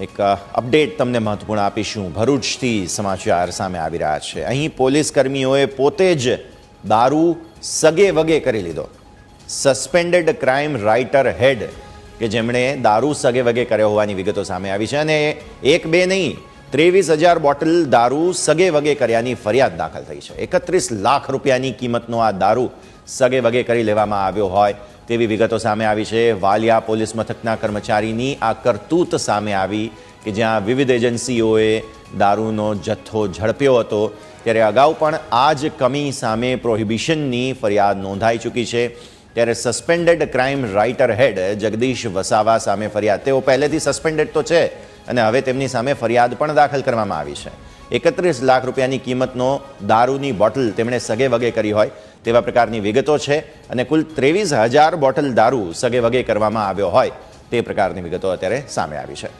એક અપડેટ તમને મહત્વપૂર્ણ આપીશું. ભરૂચથી સમાચાર સામે આવી રહ્યા છે. અહીં પોલીસ કર્મીઓએ પોતે જ દારૂ સગે વગે કરી લીધો. સસ્પેન્ડેડ ક્રાઇમ રાઇટર હેડ કે જેમણે દારૂ સગે વગે કર્યો હોવાની વિગતો સામે આવી છે અને એક બે નહીં, ત્રેવીસ હજાર બોટલ દારૂ સગે વગે કર્યાની ફરિયાદ દાખલ થઈ છે. એકત્રીસ લાખ રૂપિયાની કિંમતનો આ દારૂ સગે વગે કરી લેવામાં આવ્યો હોય તેવી વિગતો સામે આવી છે. વાલિયા પોલીસ મથકના કર્મચારીની આ કરતૂત સામે આવી કે જ્યાં વિવિધ એજન્સીઓએ દારૂનો જથ્થો ઝડપ્યો હતો. ત્યારે અગાઉ પણ આ જ કમી સામે પ્રોહિબિશનની ફરિયાદ નોંધાઈ ચૂકી છે. ત્યારે suspended crime writer head Jagdish Vasava સામે ફરિયાદ. તેઓ પહેલેથી સસ્પેન્ડેડ તો છે અને હવે તેમની સામે ફરિયાદ પણ દાખલ કરવામાં આવી છે. એકત્રીસ લાખ રૂપિયાની કિંમતનો દારૂની બોટલ તેમણે સગે વગે કરી હોય તેવા પ્રકારની વિગતો છે અને કુલ ત્રેવીસ હજાર બોટલ દારૂ સગે વગે કરવામાં આવ્યો હોય તે પ્રકારની વિગતો અત્યારે સામે આવી છે.